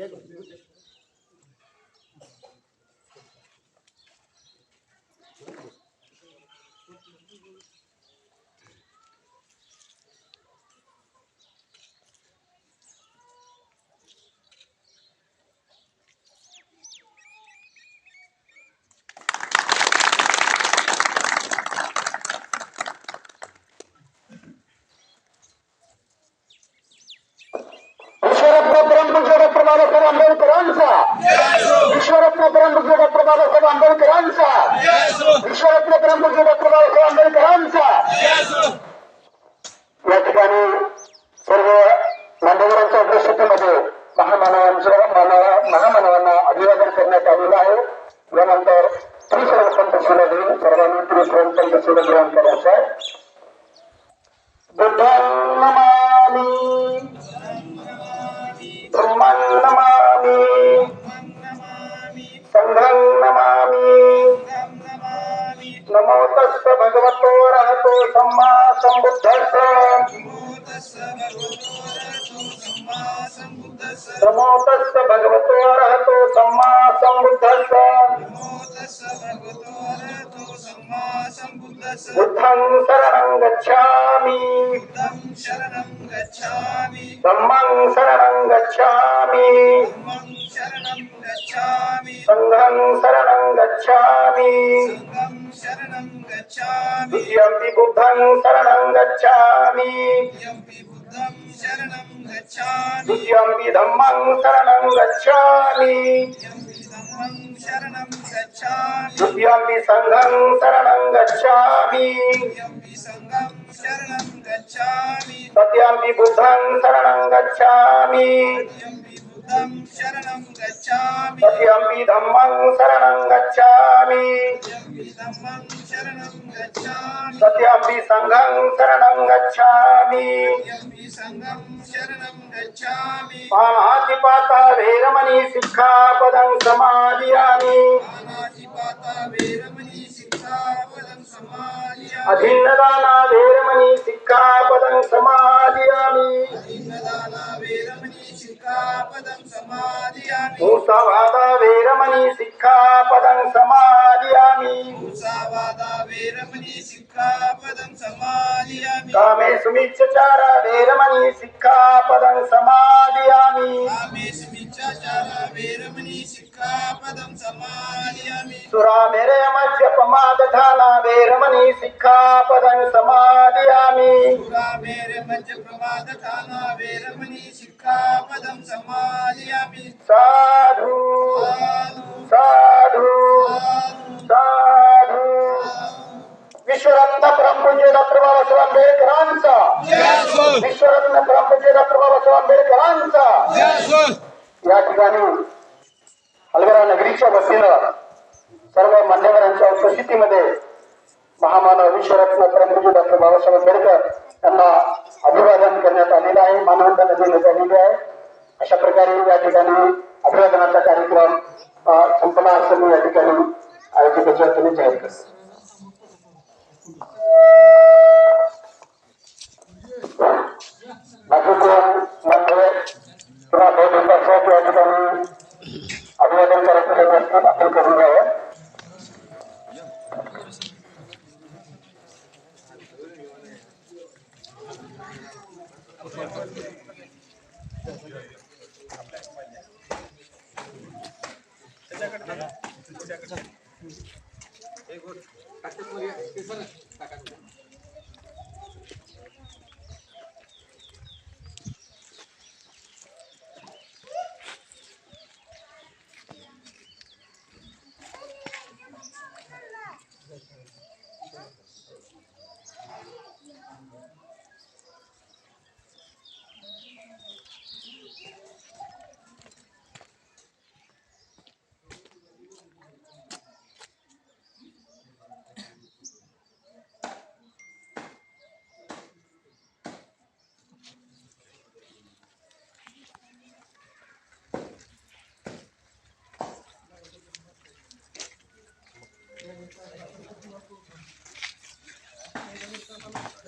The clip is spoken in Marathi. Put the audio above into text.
빼줘. आंबेडकरांचा. विश्वरत्न परमपूज्य डॉक्टर बाबासाहेब आंबेडकरांचा. विश्वरत्न परमपूज्य डॉक्टर बाबासाहेब आंबेडकरांचा. या ठिकाणी सर्व मान्यवरांच्या उपस्थितीमध्ये महामानवांच्या मानवा महामानवांना अभिवादन करण्यात आलेलं आहे. यानंतर त्रिशरण पंतशीला देऊन सर्वांनी त्रिशरण पंतशीला ग्रहण करायचं आहे. बुद्धा नमोतस्स भगवतो रहतो सम्मा सम्बुद्धस्स नमोतस्स भगवतो रहतो सम्मा सम्बुद्धस्स बुद्धं शरणं गच्छामि। शरणं धम्मं शरणं गच्छामि। शरणं गच्छामि संघं शरणं गच्छामि। శరణం గచ్చామి యమ్మి బుద్ధం శరణం గచ్చామి యమ్మి బుద్ధం శరణం గచ్చామి యమ్మి ధమ్మం శరణం గచ్చామి శరణం గచ్చామి యమ్మి సంఘం శరణం గచ్చామి యమ్మి సంఘం శరణం గచ్చామి సత్యంపి బుద్ధం శరణం గచ్చామి बुद्धं शरणं गच्छामि यम्पि बुद्धं शरणं गच्छामि तृतीयंपि धम्मं शरणं गच्छामि यम्पि धम्मं शरणं गच्छामि तृतीयंपि संघं शरणं गच्छामि यम्पि संघं शरणं गच्छामि पाणातिपाता वेरमणि सिक्खापदं समादियामि पानातिपाता वेरमणि सिक्खापदं समादियामि अभिन्नदाना वेरमणि सिक्खापदं समादियामि మూసవాద వేరమణి సిక్ఖాపదం సమాదియామి మూసవాద వేరమణి సిక్ఖాపదం సమాదియామి కామే సుమిచ్చచార వేరమణి సిక్ఖాపదం సురా మేరే మధ్య పమాదధాన వేరమణి సిక్ఖాపదం సమాదియామి साधु साधु साधु विश्वरत्न परमपूज्य डॉक्टर बाबासाहेब आंबेडकरांचा. विश्वरत्न परमपूज्य डॉक्टर बाबासाहेब आंबेडकरांचा. या ठिकाणी हलगरा नगरीच्या वतीनं सर्व मान्यवरांच्या उपस्थितीमध्ये महामानव विश्वरत्न परमपूज्य डॉक्टर बाबासाहेब आंबेडकर यांना अभिवादन करण्यात आलेलं आहे. मानवंदना देण्यात आलेली आहे. अशा प्रकारे या ठिकाणी अभिवादनाचा कार्यक्रम संपला असं मी या ठिकाणी आयोजकाच्या वतीने जाहीर करतो. वर ये. ते सरक.